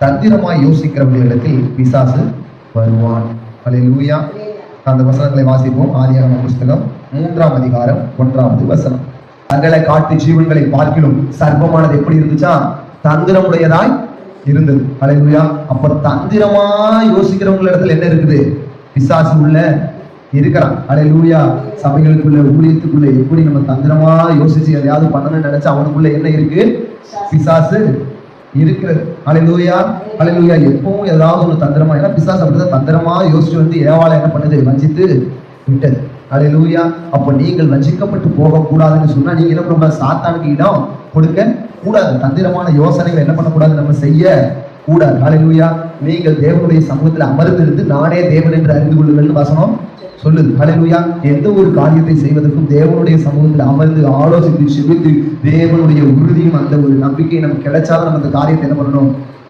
தந்திரமாய் யோசிக்கிறவர்களிடத்தில் பிசாசு வருவான். அல்லேலூயா அந்த வசனங்களை வாசிப்போம். ஆதியான புஸ்தகம் மூன்றாம் அதிகாரம் ஒன்றாவது வசனம். தங்களை காட்டு ஜீவன்களை பார்க்கிலும் சர்ப்பமானது எப்படி இருந்துச்சா? தந்திரமுடையதாய் இருந்தது. அல்லேலூயா அப்ப தந்திரமா யோசிக்கிறவங்க இடத்துல என்ன இருக்குது? பிசாசு உள்ள இருக்கிறான். அலையூயா சபைகளுக்குள்ள ஊழியத்துக்குள்ள எப்படி நம்ம தந்திரமா யோசிச்சு எதையாவது பண்ணணும்னு நினைச்சா அவனுக்குள்ள என்ன இருக்கு? பிசாசு இருக்கிறது. அலையிலூயா அலையிலூயா எப்பவும் ஏதாவது ஒரு தந்திரமா ஏன்னா பிசாசு அப்படிதான் தந்திரமா யோசிச்சு வந்து ஏவாளை என்ன பண்ணுது? வஞ்சித்து விட்டது. அலையிலூயா அப்ப நீங்கள் வஞ்சிக்கப்பட்டு போக கூடாதுன்னு சொன்னா நீங்க என்ன பண்ணக்கூடாது சாத்தானுக்கு இடம் கொடுக்க கூடாது. தந்திரமான யோசனைகள் என்ன பண்ணக்கூடாது? நம்ம செய்ய கூடாது. அலையிலூயா நீங்கள் தேவனுடைய சமூகத்தில் அமர்ந்திருந்து நானே தேவன் என்று அறிந்து கொள்ளுங்கள்னு வசனம் சொல்லுது. ஹalleluya எந்த ஒரு காரியத்தை செய்வதற்கும் தேவனுடைய சமூகத்தில் அமர்ந்து ஆலோசித்து சிவித்து தேவனுடைய உறுதியும் அந்த ஒரு நம்பிக்கையை நமக்கு கிடைச்சாலும் நம்ம அந்த காரியத்தை என்ன பண்ணணும்?